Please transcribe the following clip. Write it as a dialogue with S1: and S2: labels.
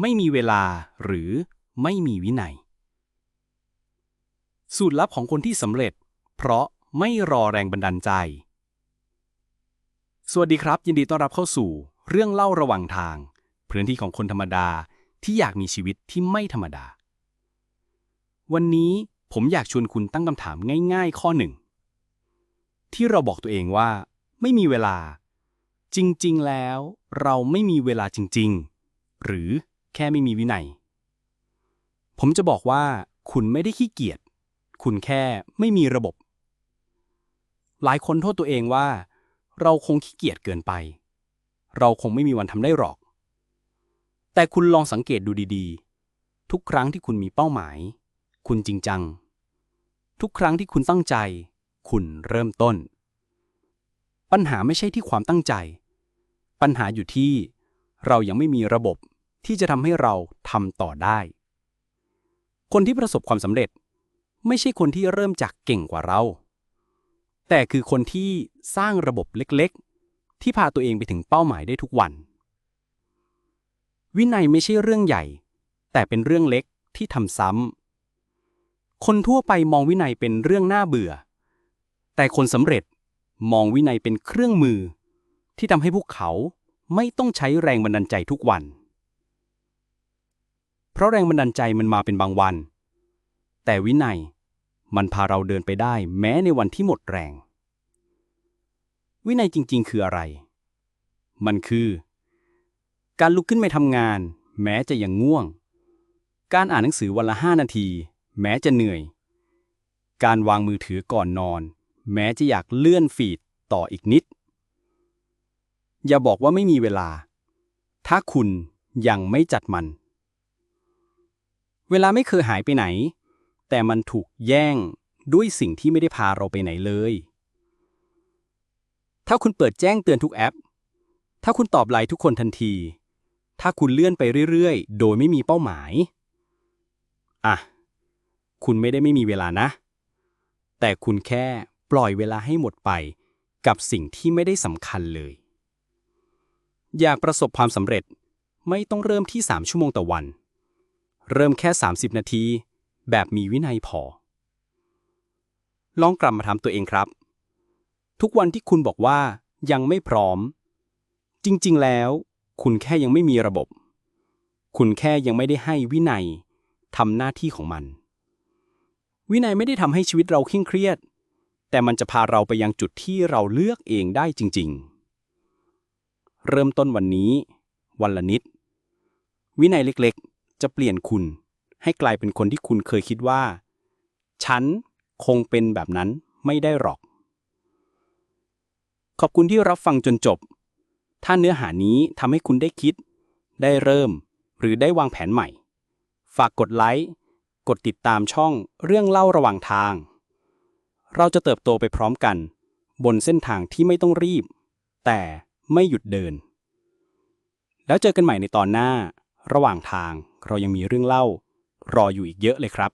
S1: ไม่มีเวลาหรือไม่มีวินัย สูตรลับของคนที่สำเร็จ เพราะไม่รอแรงบันดาลใจ สวัสดีครับ ยินดีต้อนรับเข้าสู่ เรื่องเล่าระหว่างทาง พื้นที่ของคนธรรมดาที่อยากมีชีวิตที่ไม่ธรรมดา วันนี้ผมอยากชวนคุณตั้งคำถามง่าย ๆ ข้อหนึ่ง ที่เราบอกตัวเองว่า ไม่มีเวลา จริง ๆ แล้ว เราไม่มีเวลาจริง ๆ หรือ แค่ไม่มีวินัย ผมจะบอกว่าคุณไม่ได้ขี้เกียจ คุณแค่ไม่มีระบบ หลายคนโทษตัวเองว่า เราคงขี้เกียจเกินไป เราคงไม่มีวันทำได้หรอก แต่คุณลองสังเกตดูดีๆ ทุกครั้งที่คุณมีเป้าหมาย คุณจริงจัง ทุกครั้งที่คุณตั้งใจ คุณเริ่มต้น ปัญหาไม่ใช่ที่ความตั้งใจ ปัญหาอยู่ที่เรายังไม่มีระบบ ที่จะทำให้เราทำต่อได้ คนที่ประสบความสำเร็จ ไม่ใช่คนที่เริ่มจากเก่งกว่าเรา แต่คือคนที่สร้างระบบเล็กๆ ที่พาตัวเองไปถึงเป้าหมายได้ทุกวัน วินัยไม่ใช่เรื่องใหญ่ แต่เป็นเรื่องเล็กที่ทำซ้ำ คนทั่วไปมองวินัยเป็นเรื่องน่าเบื่อ แต่คนสำเร็จมองวินัยเป็นเครื่องมือ ที่ทำให้พวกเขาไม่ต้องใช้แรงบันดาลใจทุกวัน เพราะแรงบันดาลใจมันมาเป็นบางวัน แต่วินัยมันพาเราเดินไปได้แม้ในวันที่หมดแรง วินัยจริง ๆ คืออะไร มันคือ การลุกขึ้นไปทำงาน แม้จะยังง่วง การอ่านหนังสือวันละห้านาที แม้จะเหนื่อย การวางมือถือก่อนนอน แม้จะอยากเลื่อนฟีดต่ออีกนิด อย่าบอกว่าไม่มีเวลา ถ้าคุณยังไม่จัดมัน เวลาไม่เคยหายไปไหน แต่มันถูกแย่งด้วยสิ่งที่ไม่ได้พาเราไปไหนเลย ถ้าคุณเปิดแจ้งเตือนทุกแอป ถ้าคุณตอบไลน์ทุกคนทันที ถ้าคุณเลื่อนไปเรื่อยๆ โดยไม่มีเป้าหมาย อะ คุณไม่ได้ไม่มีเวลานะ แต่คุณแค่ปล่อยเวลาให้หมดไปกับสิ่งที่ไม่ได้สำคัญเลย อยากประสบความสำเร็จไม่ต้องเริ่มที่ 3 ชั่วโมงต่อวัน เริ่มแค่ 30 นาที แบบมีวินัยพอ ลองกลับมาถามตัวเองครับ ทุกวันที่คุณบอกว่ายังไม่พร้อม จริง ๆ แล้ว คุณแค่ยังไม่มีระบบ คุณแค่ยังไม่ได้ให้วินัยทำหน้าที่ของมัน วินัยไม่ได้ทำให้ชีวิตเราเคร่งเครียด แต่มันจะพาเราไปยังจุดที่เราเลือกเองได้จริง ๆ เริ่มต้นวันนี้ วันละนิด วินัยเล็กๆ จะเปลี่ยนคุณ ให้กลายเป็นคนที่คุณเคยคิดว่า ฉันคงเป็นแบบนั้นไม่ได้หรอก ขอบคุณที่รับฟังจนจบ ถ้าเนื้อหานี้ทำให้คุณได้คิด ได้เริ่ม หรือได้วางแผนใหม่ ฝากกดไลค์กดติดตามช่องเรื่องเล่าระหว่างทาง เราจะเติบโตไปพร้อมกัน บนเส้นทางที่ไม่ต้องรีบ แต่ไม่หยุดเดิน แล้วเจอกันใหม่ในตอนหน้า ระหว่างทางเรายังมีเรื่องเล่ารออยู่อีกเยอะเลยครับ